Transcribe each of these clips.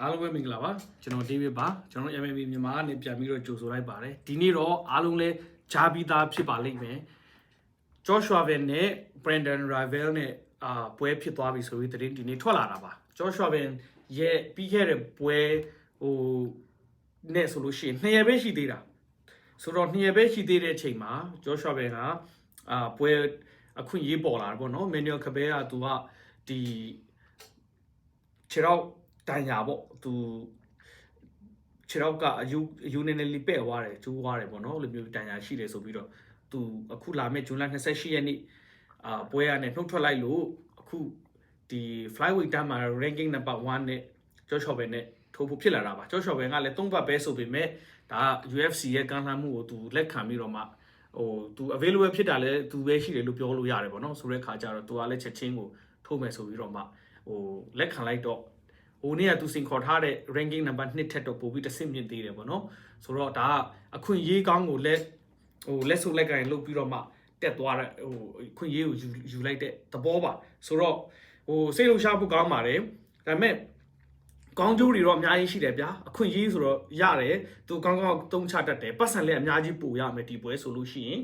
အားလုံးပဲမင်္ဂလာပါကျွန်တော် David ပါကျွန်တော် MMA မြန်မာကနေပြန်ပြီးတော့ကြိုဆိုလိုက်ပါတယ်ဒီနေ့တော့အားလုံးလဲဂျာဘီသားဖြစ်ပါလိမ့်မယ် Joshua Van နဲ့ Brandon Ravel နဲ့အာပွဲဖြစ်သွားပြီဆိုပြီးသတင်းဒီနေ့ထွက်လာတာပါ Joshua Van ရဲ့ပြီးခဲ့တဲ့ပွဲဟိုနဲ့ဆိုလို့ရှိရင်နှစ်ရက်ပဲရှိသေးတာဆိုတော့နှစ်ရက်ပဲရှိသေးတဲ့အချိန်မှာ Joshua Van ကအာပွဲအခွင့်အရေးပေါ်လာတယ်ပေါ့နော် Manuel Cabella ကသူကဒီခြေတော့ တန်ညာပေါ့သူခြေတော့ကအယူအယူနေနေလေးပဲ့သွားတယ်ကျိုးသွားတယ်ပေါ့နော်အဲ့လိုမျိုးတန်ညာရှိတယ်ဆိုပြီးတော့သူအခုလာမယ့်ဇွန်လ28ရက်နေ့အာပွဲရနဲ့နှုတ်ထွက်လိုက်လို့အခုဒီ flyweight တန်းမှာ ranking number 1နဲ့ကျော်ချော်ဘယ်နဲ့ထိုးဖို့ဖြစ်လာတာပါကျော်ချော်ဘယ်ကလည်းသုံးဘတ်ပဲဆိုပေမဲ့ဒါ UFC ရဲ့ကမ်းလှမ်းမှုကိုသူလက်ခံပြီးတော့မှဟိုသူ available ဖြစ်တာလည်းသူပဲရှိတယ်လို့ပြောလို့ရတယ်ပေါ့နော်ဆိုတဲ့ခါကျတော့သူကလည်းချက်ချင်းကိုထိုးမယ်ဆိုပြီးတော့မှဟိုလက်ခံလိုက်တော့ဟို နေ့ကသူစင်ခေါ်ထားတဲ့ ranking number 2ထက်တော့ပိုပြီးတစ်ဆင့်မြင့်သေးတယ်ပေါ့နော်ဆိုတော့ဒါကအခွင့်အရေးကောင်းကိုလက်ဟိုလက်ဆုပ်လက်ကင်လုတ်ပြီးတော့မှတက်သွားတဲ့ဟိုအခွင့်အရေးကိုယူယူလိုက်တဲ့သဘောပါဆိုတော့ဟိုစိတ်လှုပ်ရှားဖို့ကောင်းပါတယ်ဒါပေမဲ့ကောင်းကျိုးတွေတော့အများကြီးရှိတယ်ဗျာအခွင့်အရေးဆိုတော့ရတယ်သူကောင်းကောင်းသုံးချတတ်တယ်ပတ်စံလည်းအများကြီးပို့ရမယ်ဒီပွဲဆိုလို့ရှိရင်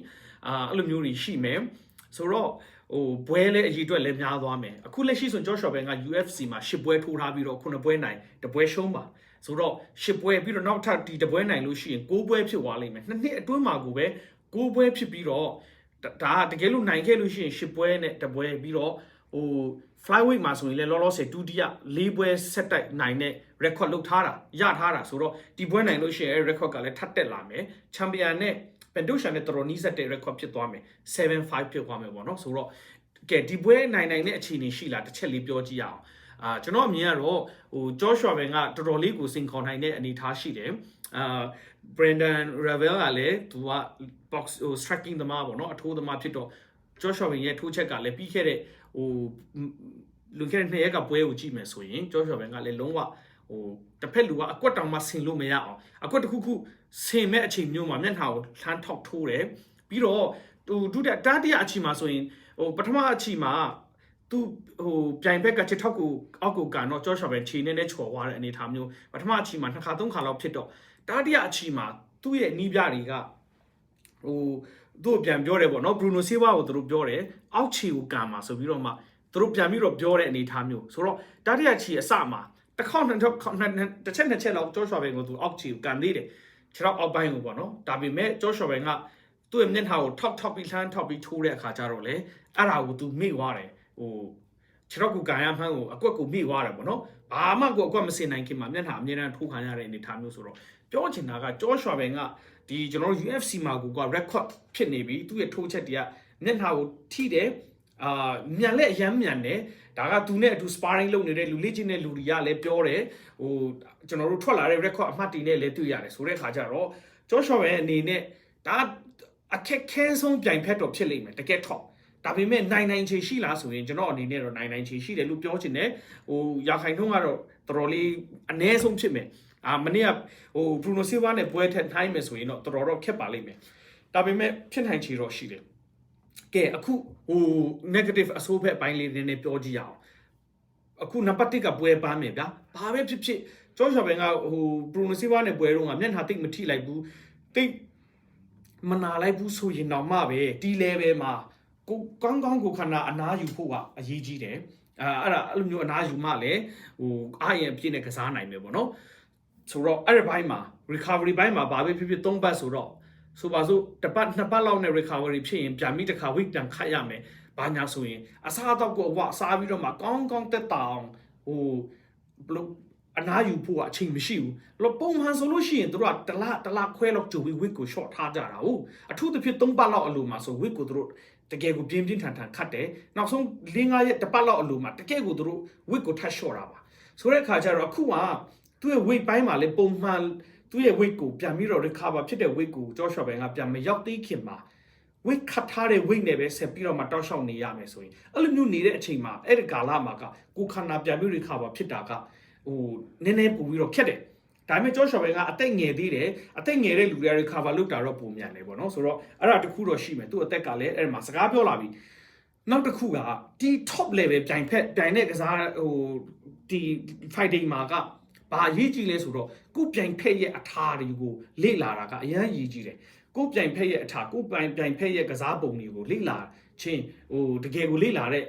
အာအဲ့လိုမျိုးတွေရှိမယ်ဆိုတော့ဟိုဘွဲလဲအကြီးအတွက်လည်းများသွားမယ်အခုလက်ရှိဆို Joshua Ben က UFC မှာ10ပွဲထိုးထားပြီးတော့9ပွဲနိုင်တပွဲရှုံးပါဆိုတော့10ပွဲပြီးတော့နောက်ထပ်ဒီတပွဲနိုင်လို့ရှိရင်9ပွဲဖြစ်သွားလိမ့်မယ်နှစ်နှစ်အတွင်းမှာကိုပဲ9ပွဲဖြစ်ပြီးတော့ဒါကတကယ်လို့နိုင်ခဲ့လို့ရှိရင်10ပွဲနဲ့တပွဲပြီးတော့ဟို flyweight မှာဆိုရင်လည်းလောလောဆယ်ဒုတိယ၄ပွဲဆက်တိုက်နိုင်တဲ့ record လုပ်ထားတာရထားတာဆိုတော့ဒီပွဲနိုင်လို့ရှိရင် record ကလည်းထပ်တက်လာမယ် champion နဲ့ ပန်ဒိုရှာနဲ့တော်တော်နီးစပ်တဲ့ record ဖြစ်သွားမယ်7-5ဖြစ်သွားမယ်ပေါ့နော်ဆိုတော့ကဲဒီပွဲနိုင်နိုင်တဲ့အခြေအနေရှိလားတစ်ချက်လေးပြောကြည့်ရအောင်အာကျွန်တော်အမြင်ကတော့ဟို Joshua Ben ကတော်တော်လေးကိုစင်ခေါ်နိုင်တဲ့အနေအထားရှိတယ်အာ Brandon Ravel ကလည်းသူက box ဟို striking သမားပေါ့နော်အထိုးသမားဖြစ်တော့ Joshua Ben ရဲ့ထိုးချက်ကလည်းပြီးခဲ့တဲ့ဟိုလွန်ခဲ့တဲ့နှစ်ရက်ကပွဲကိုကြည့်မယ်ဆိုရင် Joshua Ben ကလည်းလုံးဝဟိုတစ်ဖက်လူကအကွက်တောင်မှဆင်လို့မရအောင်အကွက်တစ်ခုခု ဆင်မဲ့အချိန်မျိုးမှာမျက်နှာကိုလှမ်းထောက်ထိုးတယ်ပြီးတော့ဟိုဒုတိယတတိယအချိန်မှာဆိုရင်ဟိုပထမအချိန်မှာသူဟိုပြိုင်ဘက်ကချက်ထောက်ကိုအောက်ကိုကန်တော့ Joshua Ben ခြေနဲ့နဲ့ချော်သွားတဲ့အနေအထားမျိုးပထမအချိန်မှာနှစ်ခါသုံးခါလောက်ဖြစ်တော့တတိယအချိန်မှာသူ့ရဲ့နီးပြတွေကဟိုသူ့ပြန်ပြောတယ်ပေါ့နော်ဘရူနိုဆေးဝါကိုသူတို့ပြောတယ်အောက်ခြေကိုကန်မှာဆိုပြီးတော့မှသူတို့ပြန်ပြီးတော့ပြောတဲ့အနေအထားမျိုးဆိုတော့တတိယခြေအစမှာတစ်ခေါက်နှစ်ခေါက်တစ်ချက်နှစ်ချက်လောက် Joshua Ben ကိုသူအောက်ခြေကိုကန်သေးတယ် ခြေတော့အောက်ပိုင်းကိုပေါ့နော်ဒါပေမဲ့ Joshua Ben ကသူ့ရဲ့မျက်နှာကိုထောက်ထောက်ပြီးလှမ်းထောက်ပြီးထိုးတဲ့အခါကျတော့လေအဲ့ဒါကိုသူမေ့သွားတယ်ဟိုခြေတော့ကိုကန်ရမှန်းကိုအကွက်ကိုမေ့သွားတယ်ပေါ့နော်ဘာမှကိုအကွက်မစင်နိုင်ခင်မှာမျက်နှာအမြဲတမ်းထိုးခံရတဲ့အနေအထားမျိုးဆိုတော့ပြောချင်တာက Joshua Ben ကဒီကျွန်တော်တို့ UFC မှာကိုက record ဖြစ်နေပြီသူ့ရဲ့ထိုးချက်တွေကမျက်နှာကိုထိတယ် အာမြန်လက်အရမ်းမြန်တယ်ဒါကသူနဲ့အတူ sparring လုပ်နေတဲ့လူလေးချင်းတဲ့လူတွေကလည်းပြောတယ်ဟိုကျွန်တော်တို့ထွက်လာတဲ့ record အမှတ်တည်နဲ့လည်းတွေ့ရတယ်ဆိုတဲ့ခါကျတော့ Joshua Ben အနေနဲ့ဒါအခက်ခဲဆုံးပြိုင်ဖက်တော့ဖြစ်လိမ့်မယ်တကယ်ထောက်ဒါပေမဲ့နိုင်နိုင်ချေရှိလားဆိုရင်ကျွန်တော်အနေနဲ့တော့နိုင်နိုင်ချေရှိတယ်လို့ပြောချင်တယ်ဟိုရာခိုင်နှုန်းကတော့တော်တော်လေးအ ਨੇ ဆုံးဖြစ်မယ်အာမနေ့ကဟိုဘရူနိုဆီဝါနဲ့ပွဲထက်နှိုင်းမယ်ဆိုရင်တော့တော်တော်တော့ခက်ပါလိမ့်မယ်ဒါပေမဲ့ဖြစ်နိုင်ချေတော့ရှိတယ် ကဲအခုဟို negative အဆိုးဘက်ပိုင်းလေးနည်းနည်းပြောကြည့်ရအောင်အခုနံပါတ်1ကပွဲပန်းမယ်ဗျာဘာပဲဖြစ်ဖြစ်ကျော်ချော်ဘင်ကဟိုဘရူနိုဆီဝါနဲ့ပွဲတော့ကမျက်နှာတိတ်မထိလိုက်ဘူးတိတ်မနာလိုက်ဘူးဆိုရင်တော့မှပဲဒီ level မှာကိုကောင်းကောင်းကိုခန္ဓာအနားယူဖို့ကအရေးကြီးတယ်အာအဲ့ဒါအဲ့လိုမျိုးအနားယူမှလည်းဟိုအားရအပြည့်နဲ့ကစားနိုင်မယ်ပေါ့နော်ဆိုတော့အဲ့ဒီဘိုင်းမှာ recovery ဘိုင်းမှာဘာပဲဖြစ်ဖြစ်၃ပတ်ဆိုတော့ ဆိုပါစို့တစ်ပတ်နှစ်ပတ်လောက်နဲ့ recovery ဖြစ်ရင်ပြန်ပြီးတစ်ခါ week ပြန်ခတ်ရမယ်ဘာညာဆိုရင်အစားအသောက်ကိုအဝစားပြီးတော့မှကောင်းကောင်းတက်တာအောင်ဟိုဘလို့အနားယူဖို့ကအချိန်မရှိဘူးလို့ပုံမှန်ဆိုလို့ရှိရင်တို့ကတလားတလားခွဲလောက်ကြိုပြီး week ကို short ထားကြတာဟုတ်အထူးသဖြင့်၃ပတ်လောက်အလိုမှာဆို week ကိုတို့တကယ်ကိုပြင်းပြင်းထန်ထန်ခတ်တယ်နောက်ဆုံး၄၅ရက်တစ်ပတ်လောက်အလိုမှာတကယ်ကိုတို့ week ကိုထပ် short တာပါဆိုတဲ့အခါကျတော့အခုကသူ့ရဲ့ weight ပိုင်းမှာလေပုံမှန် သူ့ရဲ့ weight ကိုပြန်ပြီးတော့ recover ဖြစ်တဲ့ weight ကိုကြောရှော့ဘန်ကပြန်မရောက်သေးခင်မှာ weight ခတ်ထားတဲ့ weight နဲ့ပဲဆက်ပြီးတော့မှတောက်လျှောက်နေရမယ်ဆိုရင်အဲ့လိုမျိုးနေတဲ့အချိန်မှာအဲ့ဒီကာလမှာကကိုခန္ဓာပြန်ပြီး recover ဖြစ်တာကဟိုနည်းနည်းပိုပြီးတော့ခက်တယ်ဒါပေမဲ့ကြောရှော့ဘန်ကအသက်ငယ်သေးတယ်အသက်ငယ်တဲ့လူတွေ recover လုပ်တာတော့ပုံမြန်တယ်ပေါ့နော်ဆိုတော့အဲ့ဒါတခုတော့ရှိမယ်သူ့အသက်ကလည်းအဲ့မှာစကားပြောလာပြီနောက်တစ်ခုကဒီ top level ပြိုင်ဖက်ပြိုင်တဲ့ကစားဟိုဒီ fighting မှာက ဘာအရေးကြီးလဲဆိုတော့ကိုပြိုင်ဖက်ရဲ့အထာတွေကိုလေ့လာတာကအရန်အရေးကြီးတယ်ကိုပြိုင်ဖက်ရဲ့အထာကိုပြိုင်ပြိုင်ဖက်ရဲ့ကစားပုံတွေကိုလေ့လာချင်းဟိုတကယ်ကိုလေ့လာတဲ့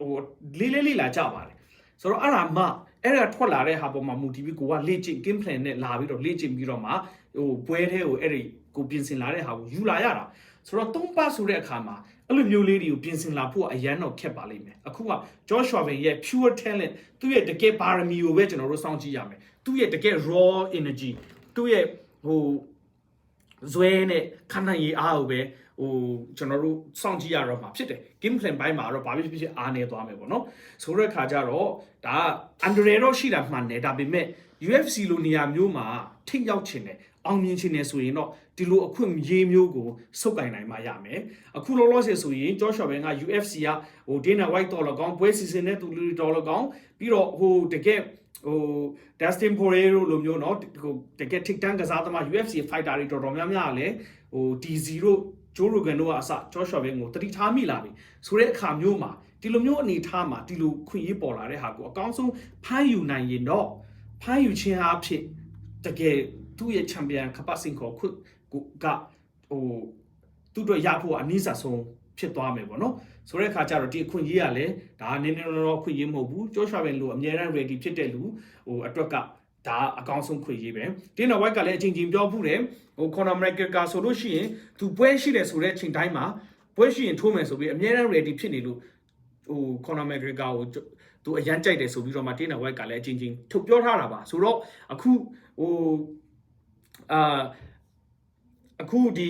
ဟိုလေးလေးလေ့လာကြပါတယ်ဆိုတော့အဲ့ဒါမှအဲ့ဒါထွက်လာတဲ့ဟာပေါ်မှာမူတည်ပြီးကိုကလေ့ကျင့် game plan နဲ့လာပြီးတော့လေ့ကျင့်ပြီးတော့မှဟိုပွဲထဲကိုအဲ့ဒီကိုပြင်ဆင်လာတဲ့ဟာကိုယူလာရတာ ဆိုတော့သုံးပါဆိုတဲ့အခါမှာအဲ့လိုမျိုးလေးတွေကိုပြင်ဆင်လာဖို့အရန်တော့ခက်ပါလိမ့်မယ်အခုက Joshua Vin ရဲ့ pure talent သူ့ရဲ့တကယ်ပါရမီကိုပဲကျွန်တော်တို့စောင့်ကြည့်ရမယ်သူ့ရဲ့တကယ် raw energy သူ့ရဲ့ဟိုဇွဲနဲ့ခန္ဓာရည်အားကိုပဲဟိုကျွန်တော်တို့စောင့်ကြည့်ရတော့မှာဖြစ်တယ် game plan ဘိုင်းမှာတော့ဘာဖြစ်ဖြစ်အားနေသွားမယ်ပေါ့နော်ဆိုတဲ့ခါကျတော့ဒါအန်ဒရယ်တော့ရှိတာမှန်တယ်ဒါပေမဲ့ UFC လိုနေရာမျိုးမှာထိရောက်ချင်တယ် အောင်မြင်ချင်တယ်ဆိုရင်တော့ဒီလိုအခွင့်အရေးမျိုးကိုစုပ်ကင်နိုင်မှရမယ်အခုလောလောဆယ်ဆိုရင် Joshua Ben က UFC ကဟို Dana White တော်လကောင်းပွဲစီစဉ်တဲ့သူလူတော်လကောင်းပြီးတော့ဟိုတကယ်ဟို Dustin Poirier လိုမျိုးเนาะဟိုတကယ် ထိပ်တန်းကစားသမား UFC fighter တွေတော်တော်များများလည်းဟို D0 ဂျိုးရိုဂန်တို့ကအစဂျော့ရှော့ဘင်းကိုတတိထားမိလာပြီဆိုတဲ့အခါမျိုးမှာဒီလိုမျိုးအနေထားမှာဒီလိုခွင့်ရေးပေါ်လာတဲ့ဟာကိုအကောင်းဆုံးဖမ်းယူနိုင်ရင်တော့ဖမ်းယူခြင်းအဖြစ်တကယ် သူ့ရဲ့ချန်ပီယံကပတ်စင်ကိုခွတ်ကိုကဟိုသူ့တို့ရဖို့အနည်းစားဆုံးဖြစ်သွားမယ်ပေါ့နော်ဆိုတဲ့အခါကျတော့ဒီအခွင့်အရေးကလည်းဒါနည်းနည်းတော့ခွင့်ရေးမဟုတ်ဘူးဂျော့ရှော့ဘင်းလိုအများရန် ready ဖြစ်တဲ့လူဟိုအတွက်ကဒါအကောင်းဆုံးခွင့်ရေးပဲတင်းနော်ဝိုက်ကလည်းအချိန်ချင်းပြောဖို့တယ်ဟို Conor McGregor ဆိုလို့ရှိရင်သူပွဲရှိတယ်ဆိုတဲ့အချိန်တိုင်းမှာပွဲရှိရင်ထိုးမယ်ဆိုပြီးအများရန် ready ဖြစ်နေလို့ဟို Conor McGregor ကိုသူအရန်ကြိုက်တယ်ဆိုပြီးတော့မှတင်းနော်ဝိုက်ကလည်းအချင်းချင်းထုတ်ပြောထားတာပါဆိုတော့အခုဟို အာအခုဒီ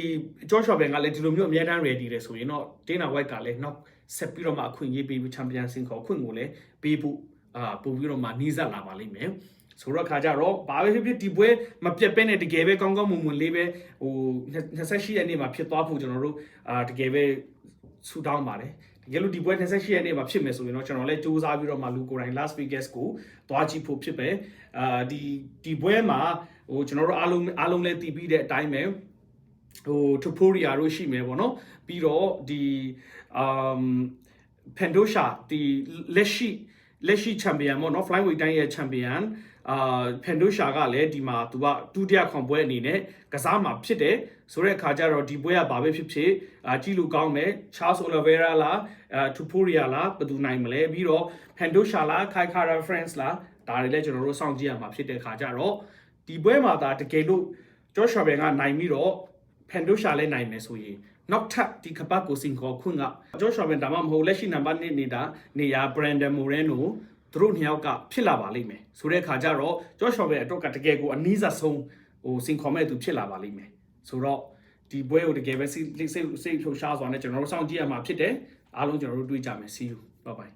Joshua Ben ကလည်းဒီလိုမျိုးအများတန်း ready တယ်ဆိုရင်တော့ Dana White ကလည်းနောက်ဆက်ပြီးတော့မှအခွင့်အရေးပေးပြီး Champion ဆင်ခေါ်ခွင့်ကိုလည်းပေးဖို့အာပို့ပြီးတော့မှနှီးစပ်လာပါလိမ့်မယ်ဆိုတော့ခါကြတော့ဘာပဲဖြစ်ဖြစ်ဒီပွဲမပြတ်ပဲနဲ့တကယ်ပဲကောင်းကောင်းမွန်မွန်လေးပဲဟို28ရက်နေ့မှာဖြစ်သွားဖို့ကျွန်တော်တို့အာတကယ်ပဲဆူတောင်းပါတယ်တကယ်လို့ဒီပွဲ28ရက်နေ့မှာဖြစ်မယ်ဆိုရင်တော့ကျွန်တော်လည်းစူးစမ်းပြီးတော့မှလူကိုယ်တိုင် Las Vegas ကိုသွားကြည့်ဖို့ဖြစ်ပဲအာဒီဒီပွဲမှာ ဟိုကျွန်တော်တို့အားလုံးအားလုံးလည်းတည်ပြီးတဲ့အတိုင်းပဲဟိုထဖိုရီယာတို့ရှိမယ်ပေါ့နော်ပြီးတော့ဒီအမ်ပန်ဒိုရှာဒီလက်ရှိလက်ရှိချန်ပီယံပေါ့နော် flyweight တိုင်းရဲ့ချန်ပီယံအာဖန်ဒိုရှာကလည်းဒီမှာသူကဒုတိယခွန်ပွဲအနေနဲ့ကစားမှာဖြစ်တယ်ဆိုတဲ့အခါကျတော့ဒီပွဲကဘာပဲဖြစ်ဖြစ်အာကြည့်လို့ကောင်းတယ် Charles Oliveira လားအာ Tuporia လားဘယ်သူနိုင်မလဲပြီးတော့ဖန်ဒိုရှာလား Kai Kara France လားဒါတွေလည်းကျွန်တော်တို့စောင့်ကြည့်ရမှာဖြစ်တဲ့အခါကျတော့ ဒီပွဲမှာဒါတကယ်လို့ Joshua Ben ကနိုင်ပြီးတော့ဖန်ဒိုရှာလည်းနိုင်မယ်ဆိုရင်နောက်ထပ်ဒီကပတ်ကိုစင်ခေါ်ခွင့်က Joshua Ben ဒါမှမဟုတ်လက်ရှိနံပါတ်1နေတာနေရာ Brandon Moreno သူတို့နှစ်ယောက်ကဖြစ်လာပါလိမ့်မယ်ဆိုတဲ့အခါကျတော့ Joshua Ben အတွက်ကတကယ်ကိုအနည်းစားဆုံးဟိုစင်ခေါ်မဲ့သူဖြစ်လာပါလိမ့်မယ်ဆိုတော့ဒီပွဲကိုတကယ်ပဲစိတ်စိတ်စိတ်လှုပ်ရှားစွာနဲ့ကျွန်တော်တို့စောင့်ကြည့်ရမှာဖြစ်တယ်အားလုံးကျွန်တော်တို့တွေ့ကြမယ် see you bye bye